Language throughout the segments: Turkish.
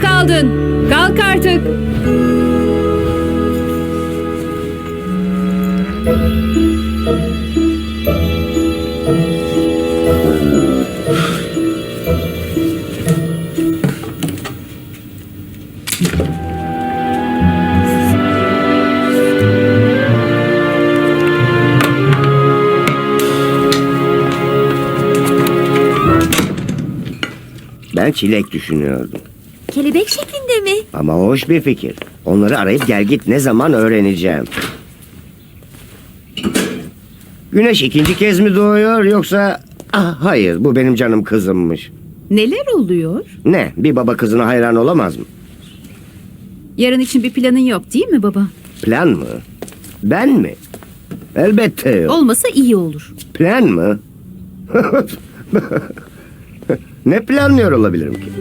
kaldın? Kalk artık. Ben çilek düşünüyordum. Kelebek şeklinde mi? Ama hoş bir fikir. Onları arayıp gel git ne zaman öğreneceğim. Güneş ikinci kez mi doğuyor yoksa... Ah, hayır bu benim canım kızımmış. Neler oluyor? Ne bir baba kızına hayran olamaz mı? Yarın için bir planın yok değil mi baba? Plan mı? Ben mi? Elbette yok. Olmasa iyi olur. Plan mı? ne planlıyor olabilirim ki?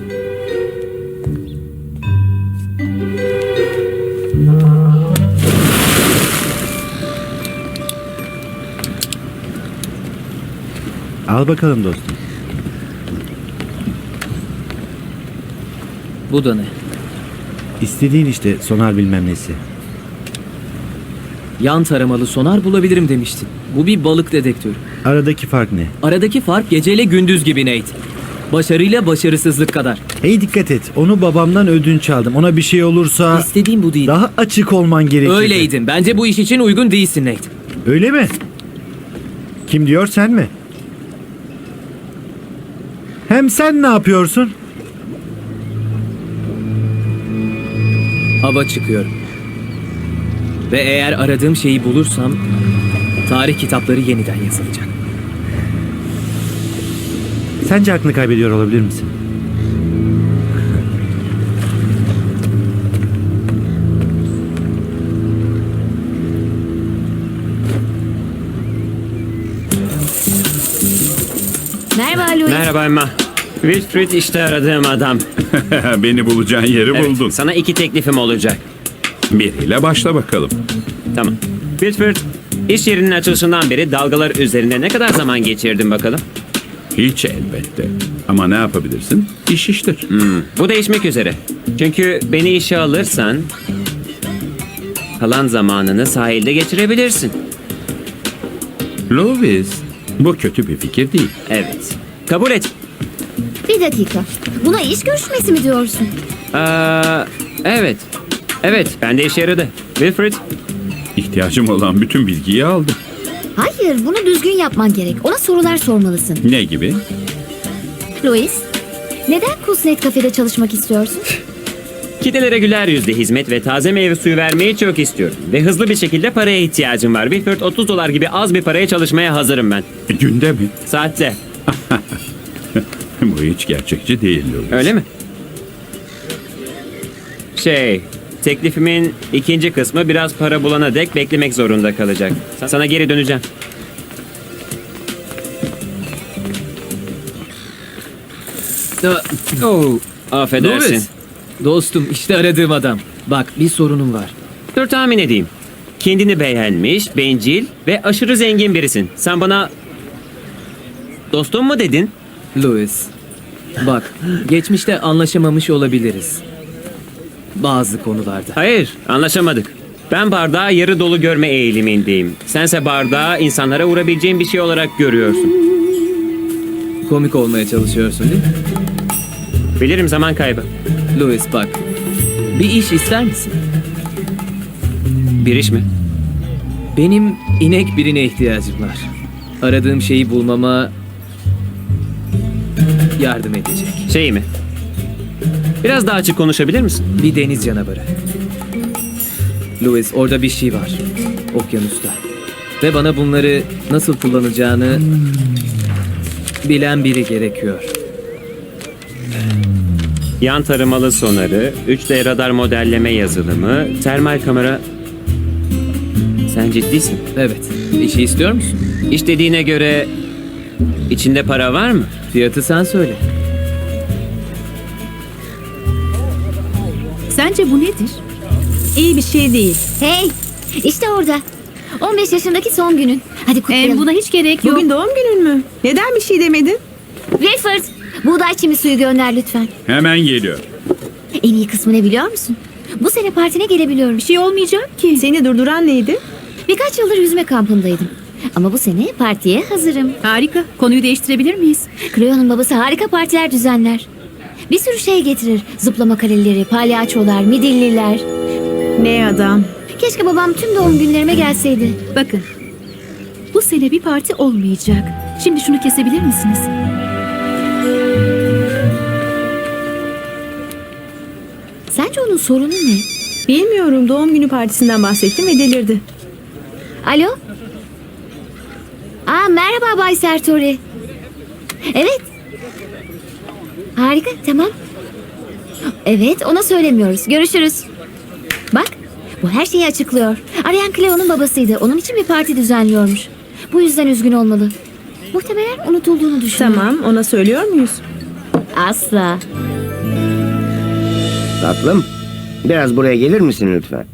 Al bakalım dostum. Bu da ne? İstediğin işte sonar bilmem nesi. Yan taramalı sonar bulabilirim demiştin. Bu bir balık dedektörü. Aradaki fark ne? Aradaki fark geceyle gündüz gibi Nate. Başarıyla başarısızlık kadar. Hey dikkat et. Onu babamdan ödünç aldım. Ona bir şey olursa İstediğim bu değil. daha açık olman gerekir. Öyleydin. Bence bu iş için uygun değilsin Nate. Öyle mi? Kim diyor sen mi? Hem sen ne yapıyorsun? Hava çıkıyorum. Ve eğer aradığım şeyi bulursam tarih kitapları yeniden yazılacak. Sence aklını kaybediyor olabilir misin? Merhaba Louis. Merhaba Emma. Wilfred işte aradığım adam. Beni bulacağın yeri Evet, buldun. sana iki teklifim olacak. Biriyle başla bakalım. Tamam. Wilfred, iş yerinin açılışından beri dalgalar üzerinde ne kadar zaman geçirdin bakalım? Hiç elbette. Ama ne yapabilirsin? İş iştir. Bu değişmek üzere. Çünkü beni işe alırsan... Kalan zamanını sahilde geçirebilirsin. Lovis, bu kötü bir fikir değil. Evet. Kabul et. Bir dakika. Buna iş görüşmesi mi diyorsun? Aa, evet. Evet, ben de işe yaradı. Wilfred, İhtiyacım olan bütün bilgiyi aldım. Hayır, bunu düzgün yapman gerek. Ona sorular sormalısın. Ne gibi? Louis, neden Kusnet kafede çalışmak istiyorsun? Kitlelere güler yüzle hizmet ve taze meyve suyu vermeyi çok istiyorum. Ve hızlı bir şekilde paraya ihtiyacım var. Wilfred 30 dolar gibi az bir paraya çalışmaya hazırım ben. Günde mi? Saatte. Bu hiç gerçekçi değil Lovis. Öyle mi? Şey, teklifimin ikinci kısmı biraz para bulana dek beklemek zorunda kalacak. Sa- Sana geri döneceğim. Da- Oo, affedersin. Louis, Dostum işte aradığım adam. Bak bir sorunum var. Dur tahmin edeyim. Kendini beğenmiş, bencil ve aşırı zengin birisin. Sen bana dostum mu dedin? Louis. Bak geçmişte anlaşamamış olabiliriz. Bazı konularda. Hayır, anlaşamadık. Ben bardağı yarı dolu görme eğilimindeyim. Sense bardağı insanlara vurabileceğin bir şey olarak görüyorsun. Komik olmaya çalışıyorsun değil mi? Bilirim zaman kaybı. Louis bak. Bir iş ister misin? Bir iş mi? Benim inek birine ihtiyacım var. Aradığım şeyi bulmama yardım edecek. Şey mi? Biraz daha açık konuşabilir misin? Bir deniz canavarı. Louis orada bir şey var. Okyanusta. Ve bana bunları nasıl kullanacağını bilen biri gerekiyor. Yan tarımalı sonarı, 3D radar modelleme yazılımı, termal kamera... Sen ciddisin. Evet. İşi istiyor musun? İş dediğine göre içinde para var mı? Fiyatı sen söyle. Sence bu nedir? İyi bir şey değil. Hey, işte orada. 15 yaşındaki son günün. Hadi kutlayalım. Em, buna hiç gerek yok. Bugün doğum günün mü? Neden bir şey demedin? Wilford, buğday çimi suyu gönder lütfen. Hemen geliyor. En iyi kısmı ne biliyor musun? Bu sene partine gelebiliyorum. Bir şey olmayacak ki. Seni durduran neydi? Birkaç yıldır yüzme kampındaydım. Ama bu sene partiye hazırım. Harika. Konuyu değiştirebilir miyiz? Cleo'nun babası harika partiler düzenler. Bir sürü şey getirir. Zıplama kaleleri, palyaçolar, midilliler. Ne adam? Keşke babam tüm doğum günlerime gelseydi. Bakın. Bu sene bir parti olmayacak. Şimdi şunu kesebilir misiniz? Sence onun sorunu ne? Bilmiyorum doğum günü partisinden bahsettim ve delirdi. Alo? Aa merhaba Bay Sertori. Evet. Harika tamam. Evet ona söylemiyoruz. Görüşürüz. Bak bu her şeyi açıklıyor. Arayan Cleo'nun babasıydı. Onun için bir parti düzenliyormuş. Bu yüzden üzgün olmalı. Muhtemelen unutulduğunu düşünüyor. Tamam ona söylüyor muyuz? Asla. Tatlım, biraz buraya gelir misin lütfen?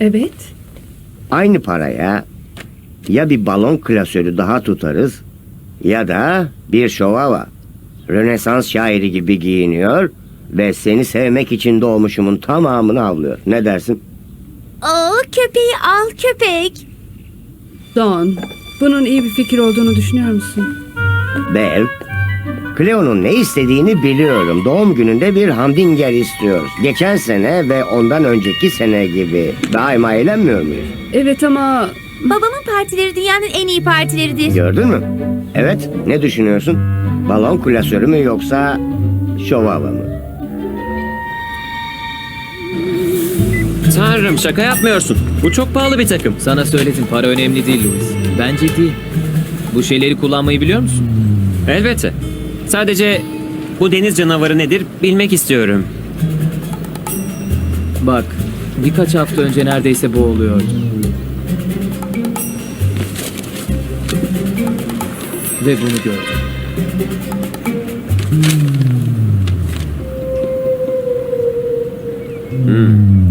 Evet. Aynı paraya ya bir balon klasörü daha tutarız ya da bir şovava. Rönesans şairi gibi giyiniyor ve seni sevmek için doğmuşumun tamamını avlıyor. Ne dersin? Oo köpeği al köpek. Don, bunun iyi bir fikir olduğunu düşünüyor musun? Bev, Cleo'nun ne istediğini biliyorum. Doğum gününde bir hamdinger istiyoruz. Geçen sene ve ondan önceki sene gibi. Daima eğlenmiyor muyuz? Evet ama Babamın partileri dünyanın en iyi partileridir. Gördün mü? Evet, ne düşünüyorsun? Balon klasörü mü yoksa şovava mı? Tanrım şaka yapmıyorsun. Bu çok pahalı bir takım. Sana söyledim para önemli değil Louis. Ben ciddiyim. Bu şeyleri kullanmayı biliyor musun? Elbette. Sadece bu deniz canavarı nedir bilmek istiyorum. Bak birkaç hafta önce neredeyse boğuluyordu. Ve bunu gördüm.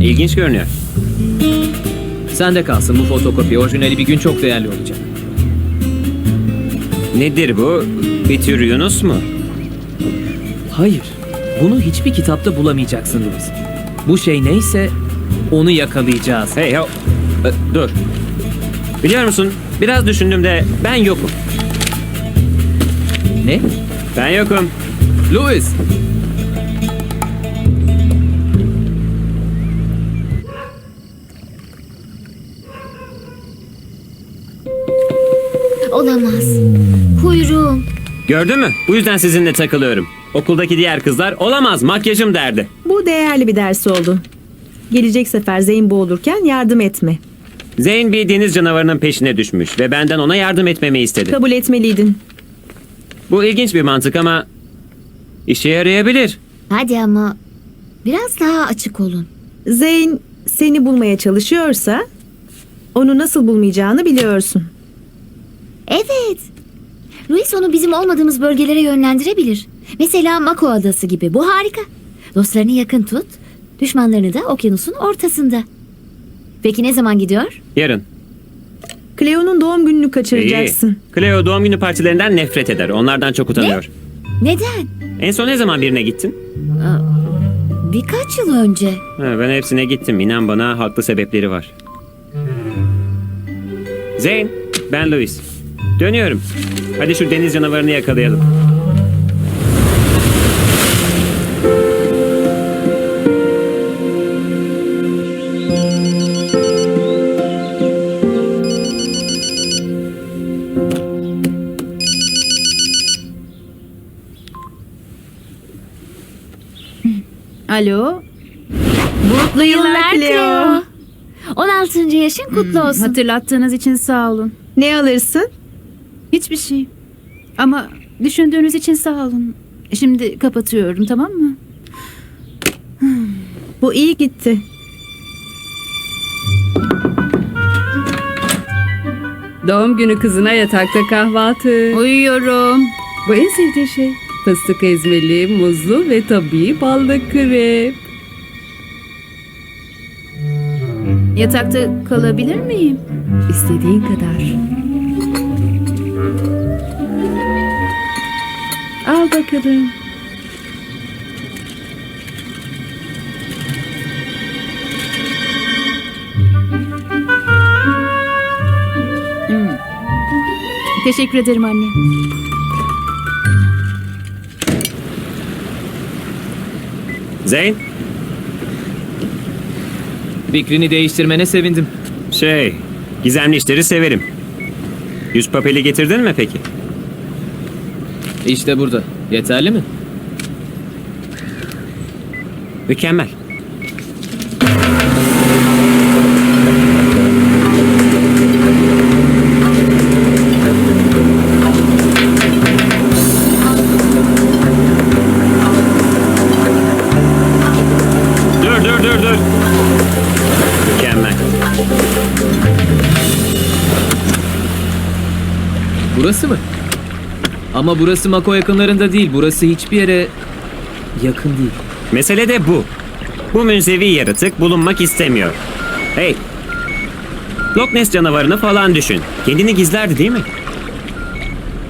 İlginç görünüyor. Sen de kalsın bu fotokopi. Orijinali bir gün çok değerli olacak. Nedir bu? Bir tür Yunus mu? Hayır. Bunu hiçbir kitapta bulamayacaksın Louis. Bu şey neyse onu yakalayacağız. Hey ho. Ee, dur. Biliyor musun? Biraz düşündüğümde ben yokum. Ne? Ben yokum. Louis! Olamaz. Kuyruğum. Gördün mü? Bu yüzden sizinle takılıyorum. Okuldaki diğer kızlar olamaz makyajım derdi. Bu değerli bir ders oldu. Gelecek sefer Zeyn boğulurken yardım etme. Zeyn bir deniz canavarının peşine düşmüş ve benden ona yardım etmemi istedi. Kabul etmeliydin. Bu ilginç bir mantık ama işe yarayabilir. Hadi ama biraz daha açık olun. Zeyn seni bulmaya çalışıyorsa onu nasıl bulmayacağını biliyorsun. Evet. Louis onu bizim olmadığımız bölgelere yönlendirebilir. Mesela Mako Adası gibi. Bu harika. Dostlarını yakın tut. Düşmanlarını da okyanusun ortasında. Peki ne zaman gidiyor? Yarın. Cleo'nun doğum gününü kaçıracaksın. İyi. Cleo doğum günü partilerinden nefret eder. Onlardan çok utanıyor. Neden? En son ne zaman birine gittin? Birkaç yıl önce. Ha, ben hepsine gittim. İnan bana haklı sebepleri var. Zeyn, ben Louis. Dönüyorum. Hadi şu deniz canavarını yakalayalım. Alo. Mutlu yıllar Cleo. 16. yaşın kutlu olsun. Hatırlattığınız için sağ olun. Ne alırsın? Hiçbir şey. Ama düşündüğünüz için sağ olun. Şimdi kapatıyorum tamam mı? Bu iyi gitti. doğum günü kızına yatakta kahvaltı. Uyuyorum. Bu en sevdiği şey. Fıstık ezmeli, muzlu ve tabii ballı krep. Yatakta kalabilir miyim? İstediğin kadar. Al bakalım. Hmm. Teşekkür ederim anne. Zeyn, Fikrini değiştirmene sevindim. şey, gizemli işleri severim. Yüz papeli getirdin mi peki? İşte burada. Yeterli mi? Mükemmel. Ama burası Mako yakınlarında değil. Burası hiçbir yere yakın değil. Mesele de bu. Bu münzevi yaratık bulunmak istemiyor. Hey. Loch Ness canavarını falan düşün. Kendini gizlerdi değil mi?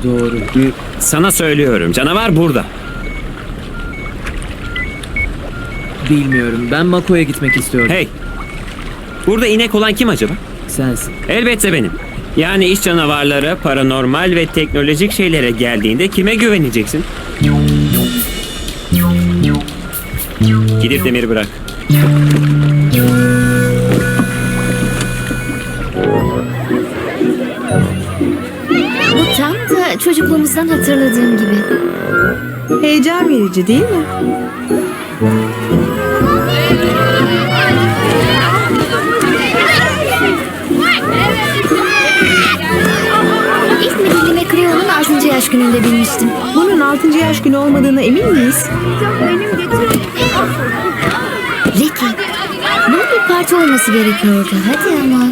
Doğru. Sana söylüyorum. Canavar burada. Bilmiyorum. Ben Mako'ya gitmek istiyorum. Hey. Burada inek olan kim acaba? Sensin. Elbette benim. Yani iş canavarlara, paranormal ve teknolojik şeylere geldiğinde kime güveneceksin? Gidip demiri bırak. Bu tam da çocukluğumuzdan hatırladığım gibi. Heyecan verici değil mi? Yaş gününde binmiştim. Bunun 6. yaş günü olmadığına emin miyiz? Ricky, bunun bir parti olması gerekiyordu. Hadi ama.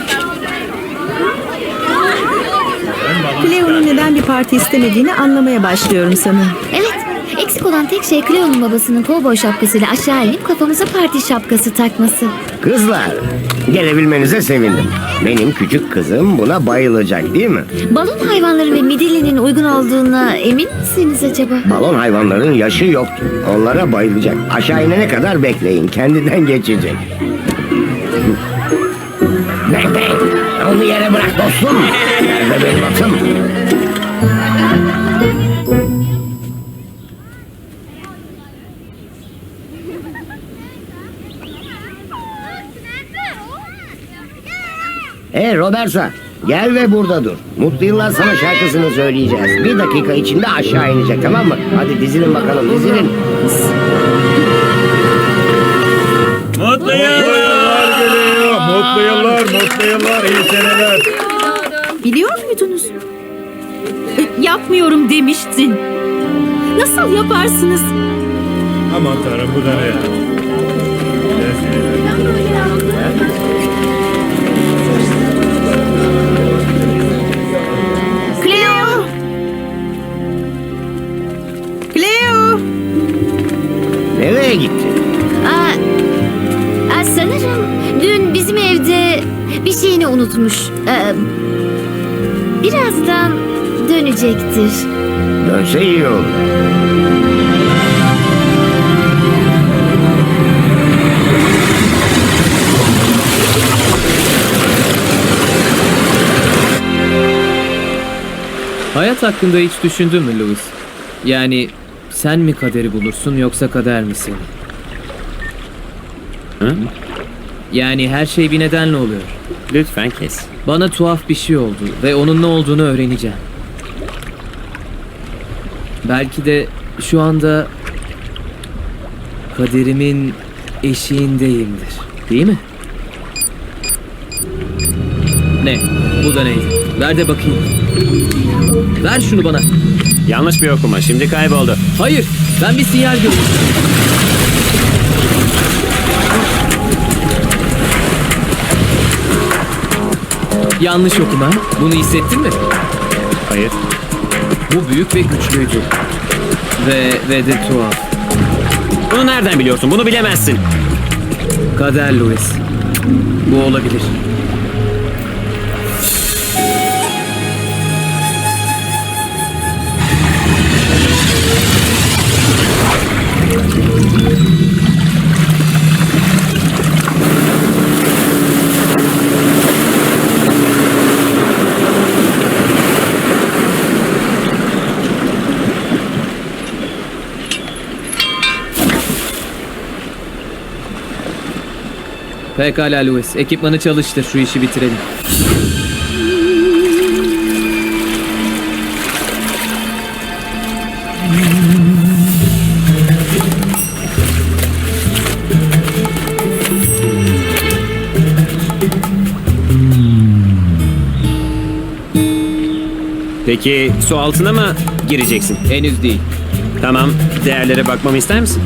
Cleo'nun neden bir parti istemediğini anlamaya başlıyorum sanırım. Evet, eksik olan tek şey Cleo'nun babasının kovboy şapkasıyla aşağı inip kafamıza parti şapkası takması. Kızlar, gelebilmenize sevindim. Benim küçük kızım buna bayılacak değil mi? Balon hayvanları ve midillinin uygun olduğuna emin misiniz acaba? Balon hayvanların yaşı yoktu. Onlara bayılacak. Aşağı inene kadar bekleyin. Kendinden geçecek. Bek. Onu yere bırak dostum. Nerede benim atım? Hey Roberta. Gel ve burada dur. Mutlu yıllar sana şarkısını söyleyeceğiz. Bir dakika içinde aşağı inecek tamam mı? Hadi dizilin bakalım dizilin. Mutlu yıllar! geliyor. Mutlu yıllar, mutlu yıllar, iyi seneler. Biliyor muydunuz? E, Yapmıyorum demiştin. Nasıl yaparsınız? Aman tanrım bu da ne ya? Nereye gitti? Aa, aa, sanırım dün bizim evde bir şeyini unutmuş. Ee, birazdan dönecektir. Dönse iyi olur. Hayat hakkında hiç düşündün mü Louis? Yani sen mi kaderi bulursun yoksa kader mi seni? Hı? Yani her şey bir nedenle oluyor. Lütfen kes. Bana tuhaf bir şey oldu ve onun ne olduğunu öğreneceğim. Belki de şu anda kaderimin eşiğindeyimdir. Değil mi? Ne? Bu da neydi? Ver de bakayım. Ver şunu bana. Yanlış bir okuma. Şimdi kayboldu. Hayır, ben bir sinyal gördüm. Yanlış okuma. Bunu hissettin mi? Hayır. Bu büyük ve güçlüydü. Ve ve de tuhaf. Bunu nereden biliyorsun? Bunu bilemezsin. Kader Louis. Bu olabilir. Pekala Louis. Ekipmanı çalıştır. Şu işi bitirelim. Peki su altına mı gireceksin? Henüz değil. Tamam. Değerlere bakmamı ister misin?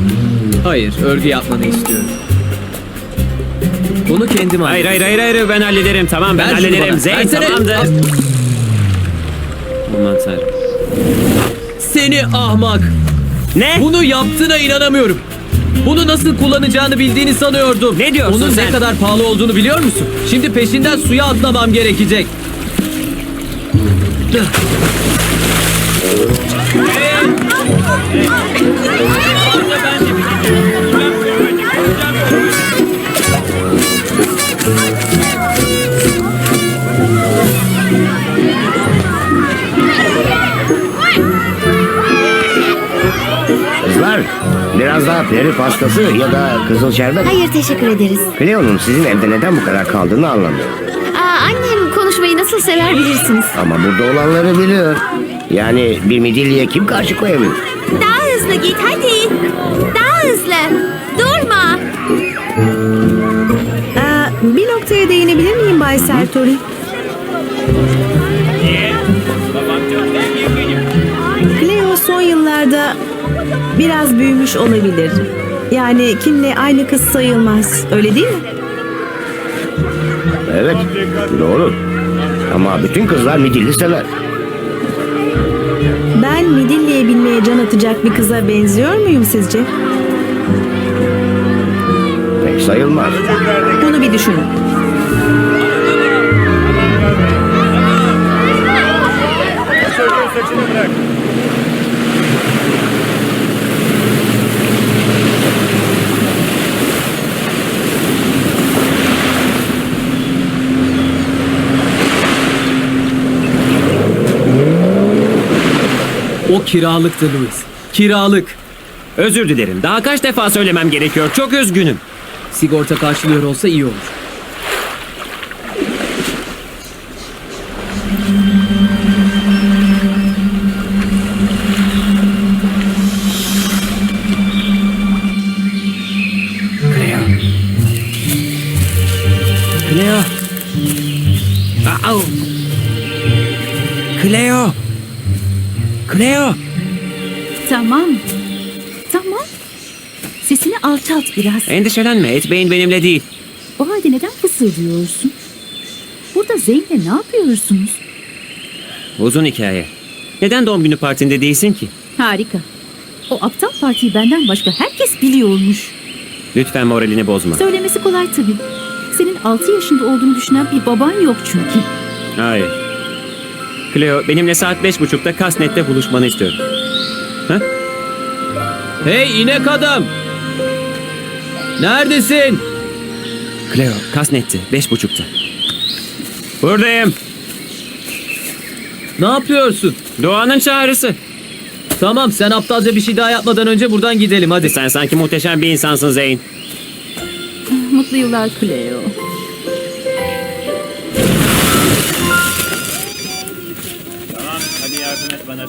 Hayır. Örgü yapmanı istiyorum. Bunu kendim Hayır hayır hayır hayır ben hallederim tamam ben Ver şunu hallederim. bana. Zeyn Versene. tamamdır. Aman tanrım. Seni ahmak. Ne? Bunu yaptığına inanamıyorum. Bunu nasıl kullanacağını bildiğini sanıyordum. Ne diyorsun Onun sen? ne kadar pahalı olduğunu biliyor musun? Şimdi peşinden suya atlamam gerekecek. Kızlar biraz daha peri pastası ya da kızıl şerbet. Hayır teşekkür ederiz. Cleo'nun sizin evde neden bu kadar kaldığını anlamıyorum. Aa, annem konuşmayı nasıl sever bilirsiniz. Ama burada olanları biliyor. Yani bir midilliye kim karşı koyabilir? Daha hızlı git hadi. Noktaya değinebilir miyim Bay Sertori? Cleo son yıllarda biraz büyümüş olabilir. Yani Kim'le aynı kız sayılmaz. Öyle değil mi? Evet doğru. Ama bütün kızlar midilli sever. Ben midilliye binmeye can atacak bir kıza benziyor muyum sizce? Pek sayılmaz. Bunu bir düşünün. Saçını bırak. O kiralıktı Louis. Kiralık. Özür dilerim. Daha kaç defa söylemem gerekiyor. Çok üzgünüm. Sigorta karşılıyor olsa iyi olur. Cleo. Cleo. Tamam. Tamam. Sesini alçalt biraz. Endişelenme. Etbeyin benimle değil. O halde neden fısıldıyorsun? Burada Zeyn'le ne yapıyorsunuz? Uzun hikaye. Neden doğum günü partinde değilsin ki? Harika. O aptal partiyi benden başka herkes biliyormuş. Lütfen moralini bozma. Söylemesi kolay tabii. Senin 6 yaşında olduğunu düşünen bir baban yok çünkü. Hayır. Cleo benimle saat beş buçukta Kasnet'te buluşmanı istiyorum. Ha? Hey inek adam! Neredesin? Cleo Kasnet'te beş buçukta. Buradayım. Ne yapıyorsun? Doğanın çağrısı. Tamam sen aptalca bir şey daha yapmadan önce buradan gidelim hadi. Sen sanki muhteşem bir insansın Zeyn. Mutlu yıllar Cleo.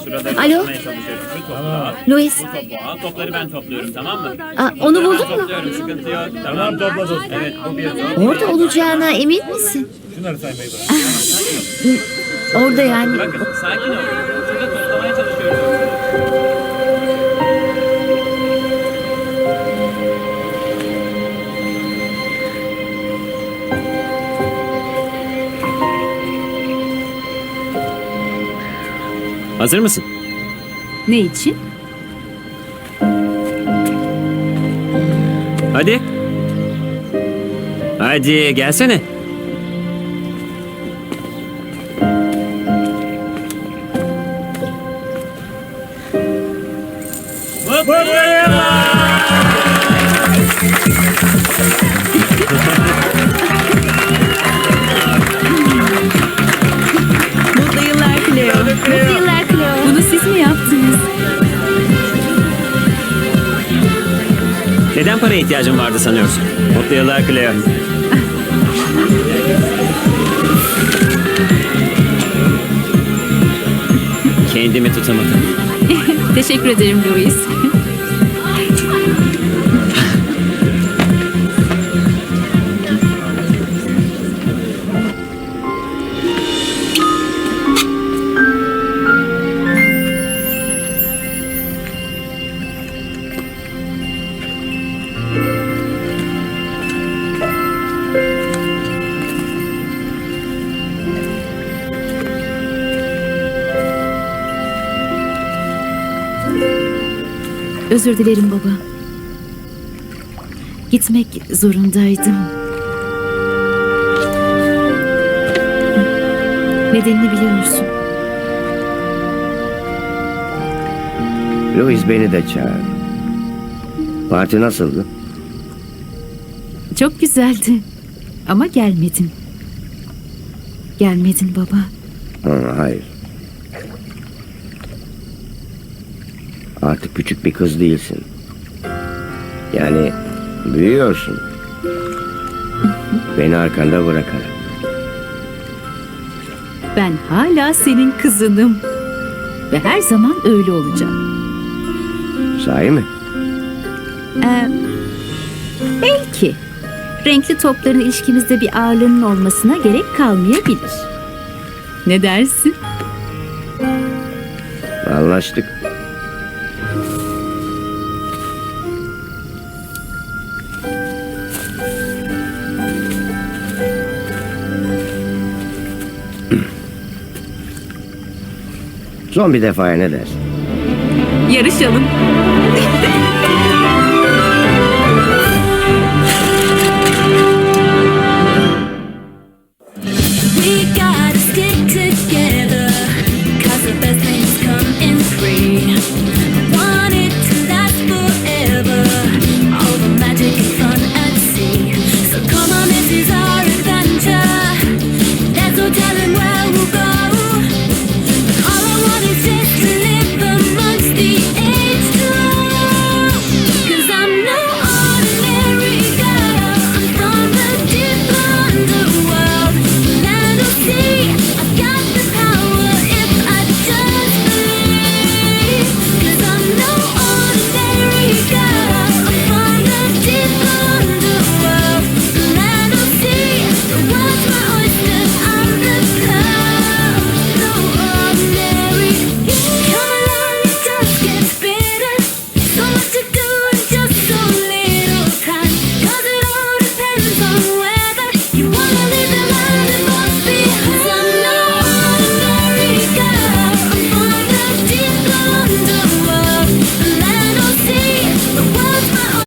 Şurada. Alo? Louis. Topları ben topluyorum tamam mı? Aa, onu buldun mu? Topluyorum sıkıntı yok. Tamam Topla dostum. Evet bu bir top. Orada olacağına emin misin? Şunları saymayı bırak. Orada yani. Bakın sakin ol. Hazır mısın? Ne için? Hadi. Hadi gelsene. Paraya ihtiyacın vardı sanıyorsun? Mutlu yıllar Cleo. Kendimi tutamadım. Teşekkür ederim Louis. Özür dilerim baba. Gitmek zorundaydım. Nedenini biliyorsun. Louis beni de çağır. Parti nasıldı? Çok güzeldi. Ama gelmedin. Gelmedin baba. Ha, hayır. Artık küçük bir kız değilsin. Yani büyüyorsun. Beni arkanda bırakarak. Ben hala senin kızınım. Ve her zaman öyle olacağım. Sahi mi? Ee, belki. Renkli topların ilişkimizde bir ağırlığının olmasına gerek kalmayabilir. Ne dersin? Anlaştık. Son bir defaya ne dersin? Yarışalım.